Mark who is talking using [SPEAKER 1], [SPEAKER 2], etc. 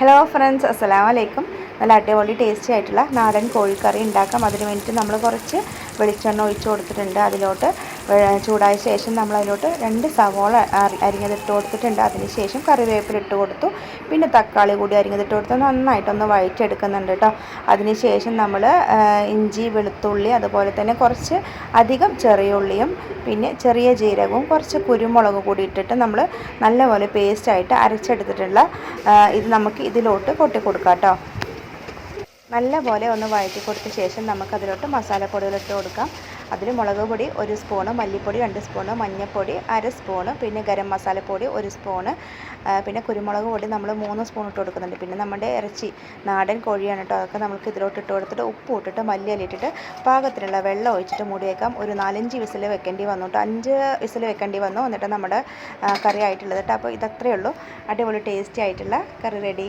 [SPEAKER 1] Hello friends അസ്സലാമു അലൈക്കും നല്ല അടിപൊളി ടേസ്റ്റി ആയിട്ടുള്ള നാടൻ കോഴിക്കറി ഉണ്ടാക്കാം. അതിന് വേണ്ടിയിട്ട് നമ്മൾ കുറച്ച് വെളിച്ചെണ്ണ ഒഴിച്ച് കൊടുത്തിട്ടുണ്ട് അതിലോട്ട്. ചൂടായ ശേഷം നമ്മൾ അതിലോട്ട് രണ്ട് സവോള അരി- അരിഞ്ഞതിട്ട് കൊടുത്തിട്ടുണ്ട്. അതിന് ശേഷം കറിവേപ്പില ഇട്ട് കൊടുത്തു. പിന്നെ തക്കാളി കൂടി അരിഞ്ഞതിട്ട് കൊടുത്ത്. നന്നായിട്ടൊന്ന് വഴറ്റിയെടുക്കുന്നുണ്ട് കേട്ടോ അതിന് ശേഷം നമ്മൾ ഇഞ്ചി വെളുത്തുള്ളി അതുപോലെ തന്നെ കുറച്ച് അധികം ചെറിയ ഉള്ളിയും പിന്നെ ചെറിയ ജീരകവും കുറച്ച് കുരുമുളക് കൂടി ഇട്ടിട്ട് നമ്മൾ നല്ലപോലെ പേസ്റ്റായിട്ട് അരച്ചെടുത്തിട്ടുള്ള ഇത് നമുക്ക് ഇതിലോട്ട് കൊട്ടി കൊടുക്കാം കേട്ടോ നല്ലപോലെ ഒന്ന് വഴറ്റി കൊടുത്ത ശേഷം നമുക്കതിലോട്ട് മസാലപ്പൊടികൾ ഇട്ട് കൊടുക്കാം. അതിൽ മുളക് പൊടി ഒരു സ്പൂണ് മല്ലിപ്പൊടി രണ്ട് സ്പൂണ് മഞ്ഞൾപ്പൊടി അര സ്പൂണ് പിന്നെ ഗരം മസാലപ്പൊടി ഒരു സ്പൂണ് പിന്നെ കുരുമുളക് പൊടി നമ്മൾ മൂന്ന് സ്പൂൺ ഇട്ട് കൊടുക്കുന്നുണ്ട്. പിന്നെ നമ്മുടെ ഇറച്ചി നാടൻ കോഴിയാണ് കേട്ടോ. അതൊക്കെ നമുക്ക് ഇതിലോട്ട് ഇട്ട് കൊടുത്തിട്ട് ഉപ്പ് ഇട്ടിട്ട് മല്ലിയില ഇട്ടിട്ട് പാകത്തിനുള്ള വെള്ളം ഒഴിച്ചിട്ട് മൂടി വയ്ക്കാം ഒരു നാലഞ്ച് വിസിൽ വെക്കേണ്ടി വന്നു കേട്ടോ. അഞ്ച് വിസിൽ വെക്കേണ്ടി വന്നു. എന്നിട്ട് നമ്മുടെ കറി ആയിട്ടുള്ളത്. കേട്ടോ അപ്പോൾ ഇതത്രയേ ഉള്ളൂ. അടിപൊളി ടേസ്റ്റി ആയിട്ടുള്ള കറി റെഡി.